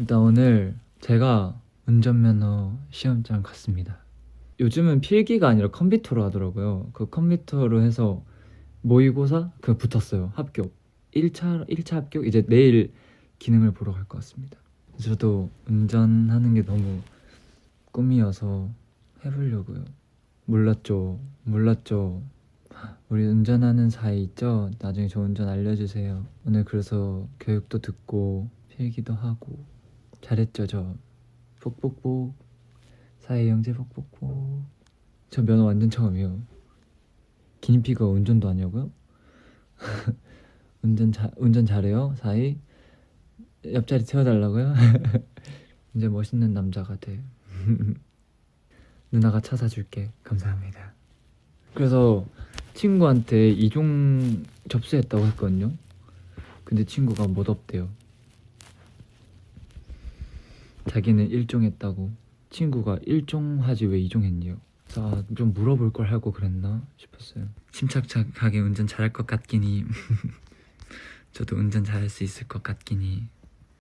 일단 오늘 제가 운전면허 시험장 갔습니다. 요즘은 필기가 아니라 컴퓨터로 하더라고요. 그 컴퓨터로 해서 모의고사 그 붙었어요. 합격. 1차 1차 합격 이제 내일 기능을 보러 갈 것 같습니다. 저도 운전하는 게 너무 꿈이어서 해보려고요. 몰랐죠. 몰랐죠. 우리 운전하는 사이 있죠? 나중에 저 운전 알려주세요. 오늘 그래서 교육도 듣고 필기도 하고 잘했죠 저. 폭폭폭 사이 형제 폭폭폭. 저 면허 완전 처음이에요. 기니피가 운전도 하냐고요? 운전 잘 운전 잘해요 사이. 옆자리 태워달라고요? 이제 멋있는 남자가 돼. 누나가 차 사줄게. 감사합니다. 그래서 친구한테 이종 접수했다고 했거든요. 근데 친구가 못 없대요. 자기는 일종했다고. 친구가 일종하지 왜? 그래서 아, 좀 물어볼 걸 하고 그랬나 싶었어요. 침착착하게 운전 잘할 것 같기니. 저도 운전 잘할 수 있을 것 같기니.